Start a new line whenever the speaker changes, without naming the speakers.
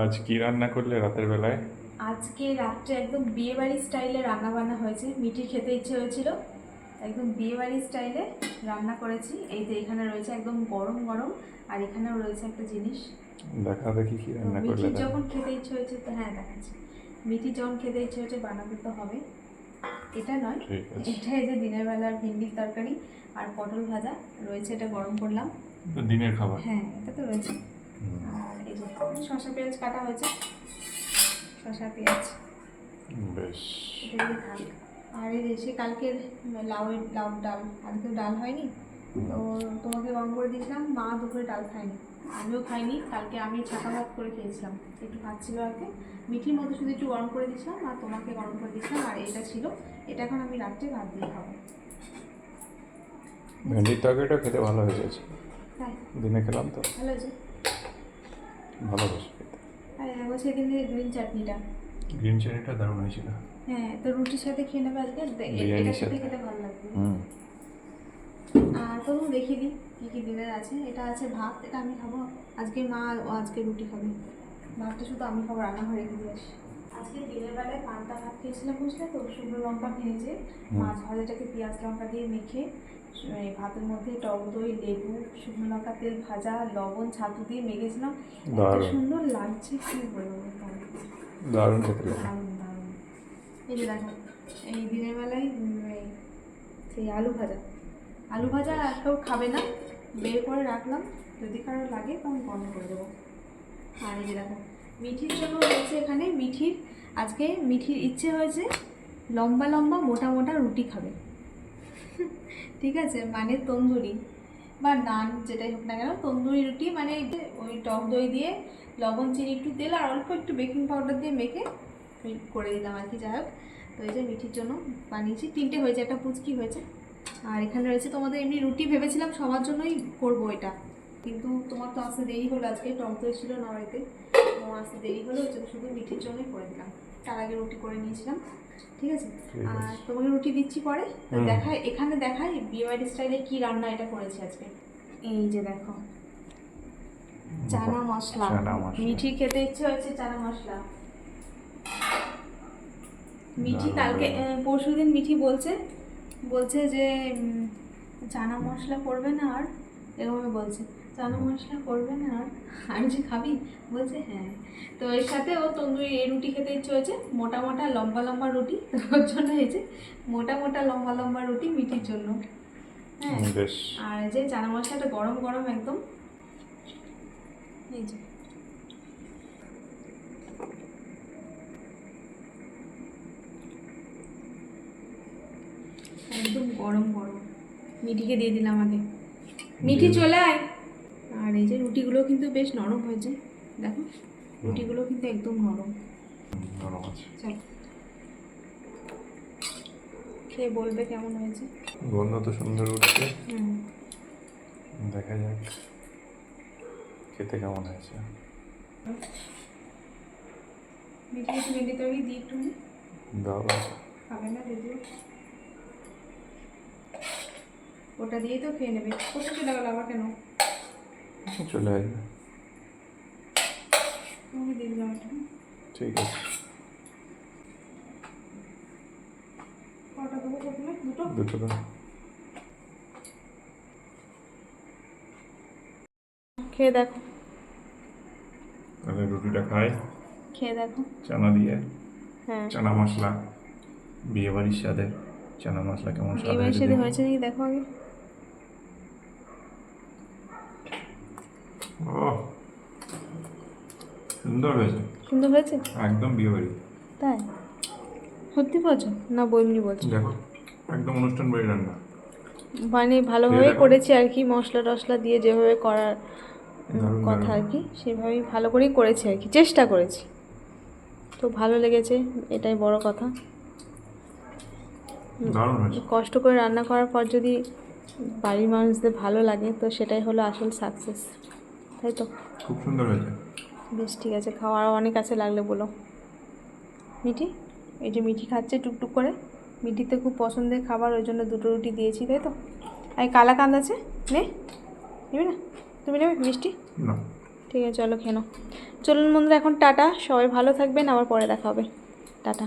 আজ কি রান্না করলে রাতের বেলায়?
আজকে রাত্রে একদম বিয়ে বাড়ি স্টাইলে রান্না বান্না হয়েছে মিটি খেতে ইচ্ছে হয়েছিল একদম বিয়ে বাড়ি স্টাইলে রান্না করেছি। এই যে এখানে রয়েছে একদম গরম গরম আর এখানেও রয়েছে একটা জিনিস।
দেখা দেখি কি রান্না করলে তাহলে।
যখন খেতে ইচ্ছে হয়েছে তো হ্যাঁ দেখাচ্ছি। মিঠি যখন খেতে ইচ্ছে হয়েছে বানাতে তো হবে। এটা নয় এটা এই যে দিনের বেলার ভিন্ডির তরকারি আর পটল ভাজা রয়েছে এটা গরম করলাম।
দিনের খাবার।
হ্যাঁ এটা তো রয়েছে। শসা পেঁয়াজ কাটা হয়েছে। শসা পেঁয়াজ।
বেশ।
আর এই সে কালকের লাউয়ের লাউ ডাল। আজকে ডাল হয়নি। তো তোমাকে গরম করে দিয়েছিলাম। মা দুপুরে ডাল খায়নি। আমিও খাইনি। কালকে আমি ছাকা ভাত করে খেয়েছিলাম। একটু ভাত ছিল আজকে। মিঠির মধ্যে শুধু একটু গরম করে দিয়েছিলাম আর তোমাকে গরম করে দিয়েছিলাম। আর এটা ছিল। এটা এখন আমি রাত্রে ভাত দিয়ে খাব।
ভেন্ডির তরকারিটা খেতে ভালো হয়েছে। দিনে খেলাম তো।
ভালো আছে
ভালো বেশ খেতে
আর একবার সেদিন গ্রিন চাটনিটা।
গ্রিন চাটনিটা দারুণ হয়েছিল।
হ্যাঁ তো রুটির সাথে খেয়ে নেবে আজকে?
এটা
এটার সাথে। খেতে ভালো লাগবে।
হুম।
আর তবু দেখিয়ে দিই কি কি ডিনার আছে। এটা আছে ভাত এটা আমি খাব। আজকে মা আজকে রুটি খাবে। ভাতটা শুধু আমি খাব রান্নাঘরে দিয়ে আসি আজকে দিনের বেলায় পান্তা ভাত খেয়েছিলাম বুঝলে তো শুকনো লঙ্কা ভেজে মাছ ভাজাটাকে পেঁয়াজ লঙ্কা দিয়ে মেখে এই ভাতের মধ্যে টক দই লেবু শুকনো লঙ্কা তেল ভাজা লবণ ছাতু দিয়ে মেখেছিলাম। এত সুন্দর লাগছে কি বলব।
দারুণ
দারুণ দারুণ। এই যে দেখো এই দিনের বেলায় এই সেই আলু ভাজা। আলু ভাজা আর কেউ খাবে না বের করে রাখলাম। যদি কারও লাগে তখন বন্ধ করে দেবো। আর এই দেখো মিঠির জন্য রয়েছে এখানে মিঠির, আজকে মিঠির ইচ্ছে হয়েছে লম্বা লম্বা মোটা মোটা রুটি খাবে। ঠিক আছে মানে তন্দুরি। বা নান যেটাই হোক না কেন, তন্দুরি রুটি মানে ওই টক দই দিয়ে লবণ, চিনি, একটু তেল আর অল্প একটু বেকিং পাউডার দিয়ে মেখে করে দিলাম আর কি, যাই হোক। তো এই যে মিঠির জন্য বানিয়েছি, তিনটে হয়েছে, একটা পুচকি হয়েছে। আর এখানে রয়েছে তোমাদের, এমনি রুটি ভেবেছিলাম সবার জন্যই করব এটা। কিন্তু তোমার তো আসতে দেরি হলো, আজকে টক দই ছিল না বাড়িতে। তোমার আসতে দেরি হলো ওই জন্য শুধু মিঠির জন্যই করে দিলাম। তার আগে রুটি করে নিয়েছিলাম ঠিক আছে? আর তোমাকে রুটি দিচ্ছি পরে। দেখায় এখানে দেখাই বিয়েবাড়ি স্টাইলে কি রান্না এটা করেছি আজকে। এই যে দেখো চানা মশলা। মিঠি খেতে ইচ্ছে হয়েছে চানা মশলা। মিঠি কালকে। পরশু দিন মিঠি বলছে বলছে যে চানা মশলা করবে না আর এরকমই বলছে। চানা মশলা করবে না আর? আমি যে খাবি? বলছে হ্যাঁ। তো এর সাথে ও তন্দুরি এই রুটি খেতে ইচ্ছে হয়েছে মোটা মোটা লম্বা লম্বা রুটি। ওর জন্য হয়েছে মোটা মোটা লম্বা লম্বা রুটি মিঠির জন্য। হ্যাঁ। আর যে চানা মশলাটা গরম গরম একদম। এই যে। একদম গরম গরম। মিঠিকে দিয়ে দিলাম আগে। মিঠি চলে আয়। আর এই যে রুটিগুলো কিন্তু বেশ নরম হয়েছে। দেখো রুটিগুলো কিন্তু একদম নরম।
নরম আছে।
চল। খেয়ে বলবে কেমন হয়েছে?
গন্ধ তো সুন্দর উঠছে
হুম।
দেখা যাক খেতে কেমন হয়েছে।
মিঠি একটু তরকারি দিই একটু।
দাও।
খাবে না যদিও। ওটা দিয়েই তো খেয়ে নেবে। কোথায় চলে গেল আবার কেন?
চলে আসবে। ঠিক আছে।
দুটো?
দুটো দাও
খেয়ে দেখো।
তাহলে রুটিটা খাই।
খেয়ে দেখো।
চানা দিয়ে।
হ্যাঁ।
চানা মশলা। বিয়ে বাড়ির স্বাদে চানা মশলা কেমন স্বাদ হয়েছে
হয়েছে নাকি দেখো আগে।
সুন্দর হয়েছে।
সুন্দর হয়েছে?
একদম বিয়ে বাড়ি।
তাই? সত্যি বলছো? না বইমনি বলছো?
দেখো একদম অনুষ্ঠান বাড়ি রান্না।
মানে ভালোভাবেই করেছি আর কি মশলা টশলা দিয়ে যেভাবে করার কথা আর কি সেভাবেই ভালো করেই করেছি আর কি চেষ্টা করেছি। তো ভালো লেগেছে এটাই বড় কথা। কষ্ট করে রান্না করার পর যদি বাড়ির মানুষদের ভালো লাগে তো সেটাই হলো আসল সাকসেস তাই তো।
খুব সুন্দর হয়েছে।
বেশ ঠিক আছে খাওয়া আরও অনেক আছে লাগলে বলো। মিঠি? এই যে মিঠি খাচ্ছে টুকটুক করে। মিঠিতে খুব পছন্দের খাবার ওই জন্য দুটো রুটি দিয়েছি তাই তো? আর কালাকান্দ আছে? নে। নেবে না? তুমি নেবে মিষ্টি?
না।
ঠিক আছে চলো খেয়ে নাও। চলুন বন্ধুরা এখন টাটা। সবাই ভালো থাকবেন। আবার পরে দেখা হবে। টাটা।